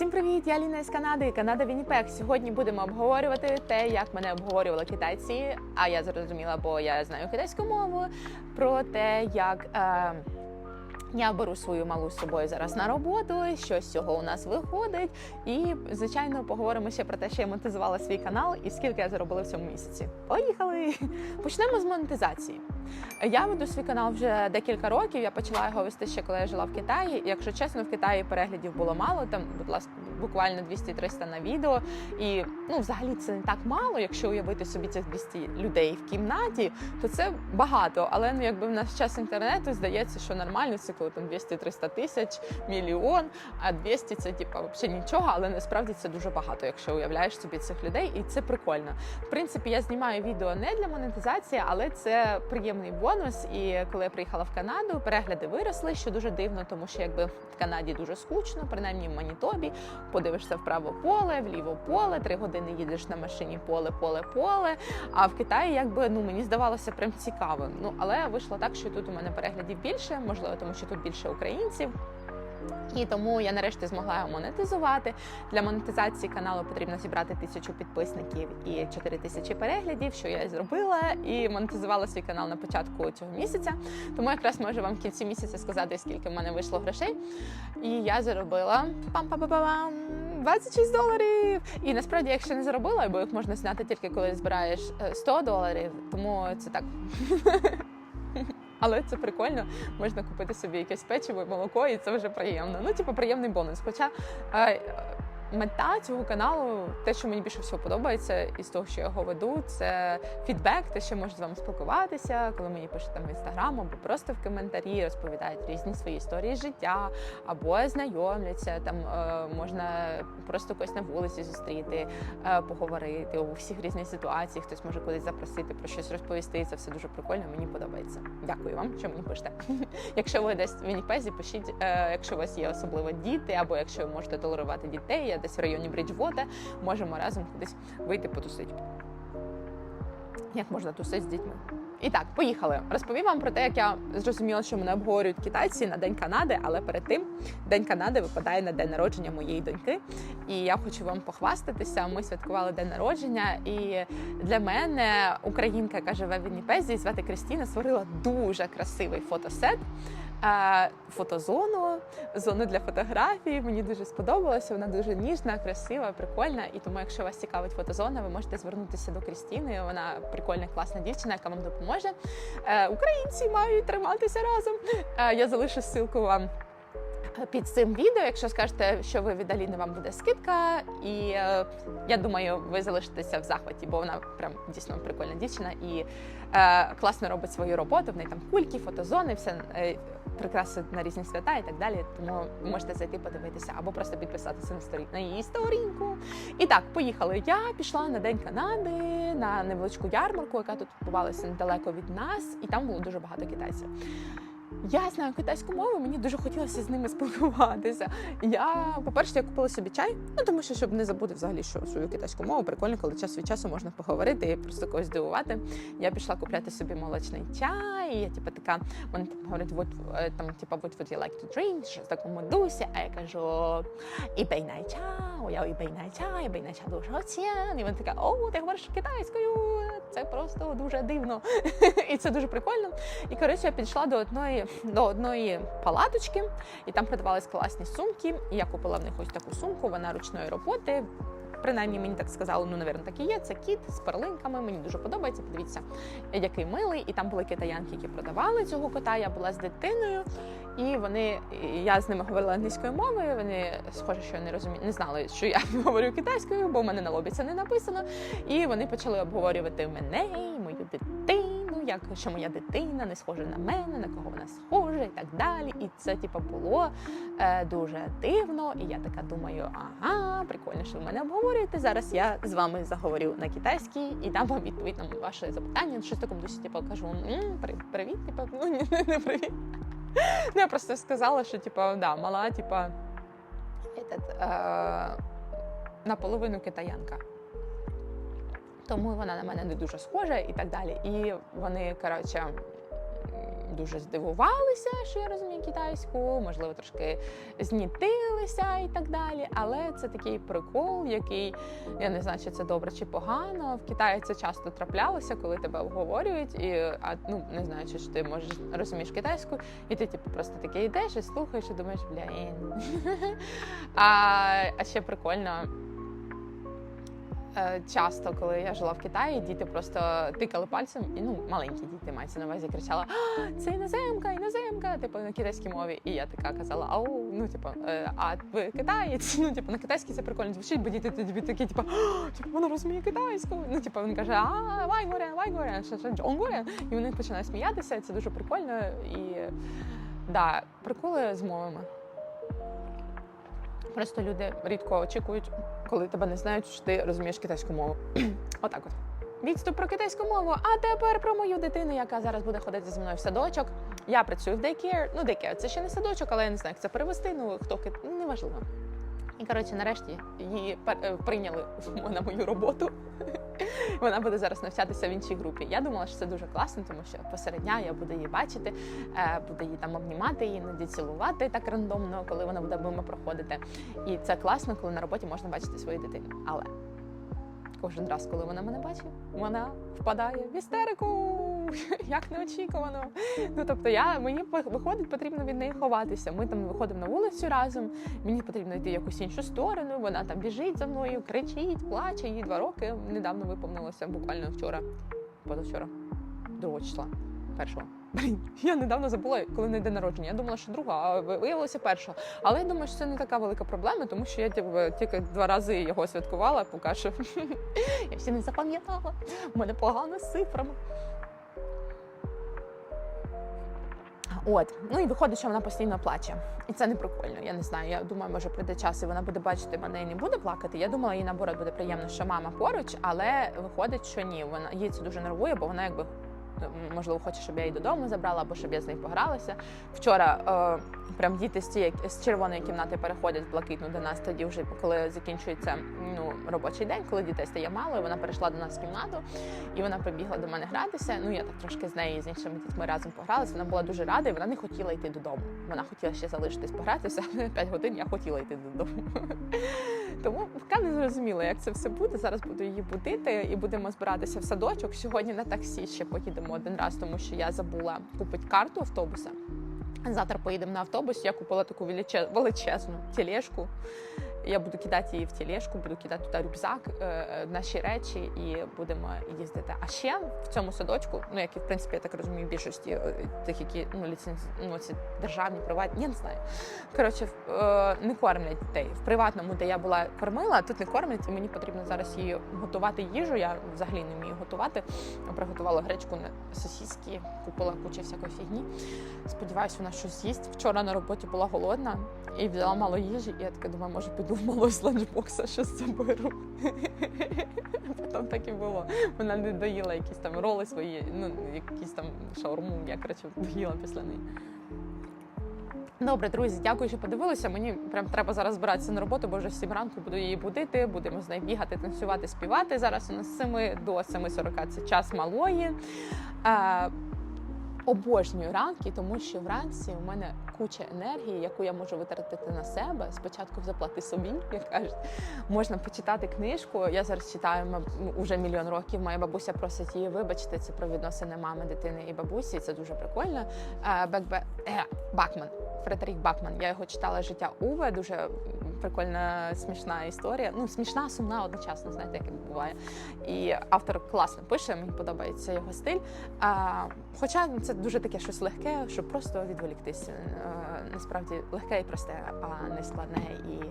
Всім привіт! Я Ліна із Канади, Канада Вінніпек. Сьогодні будемо обговорювати те, як мене обговорювали китайці. А я зрозуміла, бо я знаю китайську мову. Про те, як е, я беру свою малу з собою зараз на роботу, що з цього у нас виходить. І звичайно поговоримо ще про те, що я монетизувала свій канал і скільки я заробила в цьому місяці. Поїхали! Почнемо з монетизації. Я веду свій канал вже декілька років. Я почала його вести ще коли я жила в Китаї. Якщо чесно, в Китаї переглядів було мало. Там, будь ласка, буквально 200-300 на відео. І ну, взагалі це не так мало. Якщо уявити собі цих 200 людей в кімнаті, то це багато. Але ну, якби в наш час інтернету здається, що нормально це коли там 200-300 тисяч, мільйон, а 200 це типа взагалі нічого, але насправді це дуже багато, якщо уявляєш собі цих людей, і це прикольно. В принципі, я знімаю відео не для монетизації, але це приємний бонус. І коли я приїхала в Канаду, перегляди виросли, що дуже дивно, тому що якби в Канаді дуже скучно, принаймні в Манітобі, подивишся вправо поле, вліво поле, три години їдеш на машині поле, поле, поле. А в Китаї, якби ну мені здавалося прям цікаво. Ну але вийшло так, що тут у мене переглядів більше, можливо, тому що тут більше українців. І тому я нарешті змогла його монетизувати. Для монетизації каналу потрібно зібрати тисячу підписників і 4 тисячі переглядів, що я зробила, і монетизувала свій канал на початку цього місяця. Тому якраз можу вам в кінці місяця сказати, скільки в мене вийшло грошей. І я заробила пам-па-па-пам 26 доларів. І насправді, якщо не заробила, бо їх можна зняти тільки коли збираєш е, 100 доларів, тому це так. Але це прикольно, можна купити собі якесь печиво, молоко, і це вже приємно. Ну, типу, приємний бонус. Хоча е, мета цього каналу, те, що мені більше всього подобається, із того, що я його веду, це фідбек, те, що можуть з вами спілкуватися, коли мені пишуть там в інстаграм, або просто в коментарі розповідають різні свої історії життя, або знайомляться. Там е, можна просто когось на вулиці зустріти, е, поговорити у всіх різних ситуаціях. Хтось може кудись запросити про щось розповісти. Це все дуже прикольно. Мені подобається. Дякую вам, що мені пишете. Якщо ви десь в Вінніпезі, пишіть, е, якщо у вас є особливо діти, або якщо ви можете толерувати дітей, десь в районі Бріджвота, можемо разом кудись вийти потусити. Як можна тусити з дітьми? І так, поїхали. Розповім вам про те, як я зрозуміла, що мене обговорюють китайці на День Канади, але перед тим День Канади випадає на день народження моєї доньки. І я хочу вам похвастатися. Ми святкували день народження, і для мене українка, яка живе в Вінніпезі, звати Кристіна, створила дуже красивий фотосет. Фотозону, зону для фотографій. Мені дуже сподобалося. Вона дуже ніжна, красива, прикольна. І тому, якщо вас цікавить фотозона, ви можете звернутися до Крістіни. Вона прикольна, класна дівчина, яка вам допоможе. Е, Українці мають триматися разом. Е, Я залишу ссылку вам. Під цим відео, якщо скажете, що ви від Аліни, вам буде скидка, і е, я думаю, ви залишитеся в захваті, бо вона прям дійсно прикольна дівчина і е, класно робить свою роботу. В неї там кульки, фотозони, все е, прикраси на різні свята і так далі. Тому можете зайти подивитися або просто підписатися на сторін на її сторінку. І так, поїхали. Я пішла на День Канади на невеличку ярмарку, яка тут відбувалася недалеко від нас, і там було дуже багато китайців. Я знаю китайську мову, мені дуже хотілося з ними спілкуватися. Я, по-перше, я купила собі чай, ну тому що щоб не забути взагалі, що свою китайську мову прикольно, коли час від часу можна поговорити і просто когось здивувати. Я пішла купляти собі молочний чай. І я типу така, вони там говорять, what, е, там, типу, what would you like to drink? Щось такому дусі. А я кажу, і бейнай чао, я і бейнай чай, бейнай чай дуже оціан. І вона така, о, ти говориш китайською. Це просто дуже дивно. І це дуже прикольно. І коротше, я підійшла до одної до одної палаточки, і там продавались класні сумки. І я купила в них ось таку сумку, вона ручної роботи. Принаймні мені так сказали, ну навірно, так і є. Це кіт з перлинками. Мені дуже подобається. Подивіться, який милий. І там були китаянки, які продавали цього кота. Я була з дитиною, і вони я з ними говорила англійською мовою. Вони схоже, що не розумі... не знали, що я говорю китайською, бо в мене на лобі це не написано. І вони почали обговорювати мене, мою дитину. Як що моя дитина не схожа на мене, на кого вона схожа, і так далі. І це типу, було е, дуже дивно. І я така думаю, ага, прикольно, що ви мене обговорюєте. Зараз я з вами заговорю на китайській і дам вам відповідь на ваше запитання. Щось такому дусі, типу, кажу, привіт, типу, ну ні, не привіт. Ну, я просто сказала, що типу, да, мала, типу, е, наполовину китаянка. Тому вона на мене не дуже схожа і так далі. І вони, коротше, дуже здивувалися, що я розумію китайську, можливо, трошки знітилися і так далі. Але це такий прикол, який я не знаю, чи це добре чи погано. В Китаї це часто траплялося, коли тебе обговорюють, і а ну не знаю, чи ти можеш розумієш китайську, і ти типу просто таке йдеш і слухаєш, і думаєш, блін. а, а ще прикольно. Е, Часто, коли я жила в Китаї, діти просто тикали пальцем, і ну маленькі діти мається на увазі кричала: «А, це іноземка, іноземка, типу на китайській мові. І я така казала: ау, ну типу, е, а ви китаєць? Ну, типу, на китайській це прикольно звучить, бо діти тоді такі, типу, «А, типу, вона розуміє китайську. Ну, типу, він каже, а вайгорен, вайгорен, що що джонгорен. І вони починають сміятися, це дуже прикольно. І да, приколи з мовами. Просто люди рідко очікують, коли тебе не знають, що ти розумієш китайську мову. Отак от. Відступ про китайську мову. А тепер про мою дитину, яка зараз буде ходити зі мною в садочок. Я працюю в daycare. Ну, daycare – це ще не садочок, але я не знаю, як це перевести. Ну хто кит... ну, неважливо. І коротше, нарешті її пер- е, прийняли на мою роботу. Вона буде зараз навчатися в іншій групі. Я думала, що це дуже класно, тому що посеред дня я буду її бачити, е, буду її там обнімати, її іноді цілувати так рандомно, коли вона буде мимо проходити. І це класно, коли на роботі можна бачити свою дитину. Але кожен раз, коли вона мене бачить, вона впадає в істерику. Як неочікувано. Ну тобто, я мені виходить, потрібно від неї ховатися. Ми там виходимо на вулицю разом. Мені потрібно йти в якусь іншу сторону. Вона там біжить за мною, кричить, плаче. Їй два роки недавно виповнилося, буквально вчора, позавчора, другого числа, першого. Блін, я недавно забула, коли не день народження. Я думала, що друга, а виявилося перша. Але я думаю, що це не така велика проблема, тому що я тільки два рази його святкувала, поки що я всі не запам'ятала. У мене погано з цифрами. От, ну і виходить, що вона постійно плаче. І це не прикольно. Я не знаю. Я думаю, може прийде час, і вона буде бачити мене і не буде плакати. Я думала, їй наоборот буде приємно, що мама поруч, але виходить, що ні. Вона їй це дуже нервує, бо вона якби. Можливо, хоче, щоб я її додому забрала, або щоб я з нею погралася. Вчора е, прям діти з цієї з червоної кімнати переходять в блакитну до нас. Тоді вже коли закінчується ну робочий день, коли дітей стає мало, і вона перейшла до нас в кімнату, і вона прибігла до мене гратися. Ну я так трошки з нею з іншими дітьми разом погралася. Вона була дуже рада, і вона не хотіла йти додому. Вона хотіла ще залишитись погратися. П'ять годин я хотіла йти додому. Тому поки не зрозуміла, як це все буде. Зараз буду її будити і будемо збиратися в садочок. Сьогодні на таксі ще поїдемо один раз, тому що я забула купити карту автобуса. Завтра поїдемо на автобус. Я купила таку величезну тележку. Я буду кидати її в тележку, буду кидати туди рюкзак, е, наші речі, і будемо їздити. А ще в цьому садочку, ну як і в принципі, я так розумію, більшості е, тих, які ну ліцензі, ну ці державні, приватні, я не знаю. Коротше, е, не кормлять дітей в приватному, де я була кормила, тут не кормлять, і мені потрібно зараз її готувати їжу. Я взагалі не вмію готувати. Приготувала гречку на сосиски, купила кучу всякої фігні. Сподіваюсь, вона щось з'їсть. Вчора на роботі була голодна і взяла мало їжі. І я така думаю, може піду малого з ланчбокса щось заберу. Потім так і було. Вона не доїла якісь там роли свої, ну якісь там шаурму, я коротше доїла після неї. Добре, друзі, дякую, що подивилися. Мені прям треба зараз збиратися на роботу, бо вже 7 ранку буду її будити. Будемо з нею бігати, танцювати, співати. Зараз у нас з 7 до 7.40 це час малої. Е, Обожнюю ранки, тому що вранці у мене куча енергії, яку я можу витратити на себе. Спочатку заплати собі, як кажуть, можна почитати книжку. Я зараз читаю вже мільйон років. Моя бабуся просить її вибачити. Це про відносини мами, дитини і бабусі. Це дуже прикольно. Бекбе е, Бакман. Фредерік Бакман. Я його читала життя Уве. Дуже прикольна, смішна історія. Ну, смішна, сумна одночасно, знаєте, як буває. І автор класно пише, мені подобається його стиль. А, Хоча це дуже таке щось легке, щоб просто відволіктися. Насправді легке і просте, а не складне і.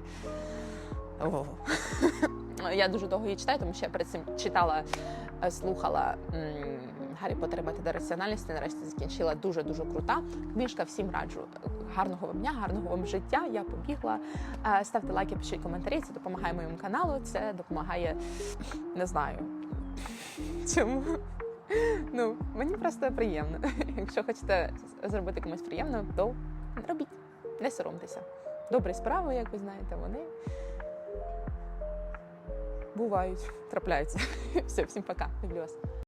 Я дуже довго її читаю, тому що я перед цим читала, слухала. Гаррі Поттер методи раціональності нарешті закінчила дуже дуже крута книжка. Всім раджу гарного вам дня, гарного вам життя. Я побігла. Е, ставте лайки, пишіть коментарі. Це допомагає моєму каналу. Це допомагає, не знаю чому. Ну мені просто приємно. Якщо хочете зробити комусь приємно, то робіть, не соромтеся. Добрі справи, як ви знаєте, вони бувають, трапляються. Все, всім пока. Люблю вас.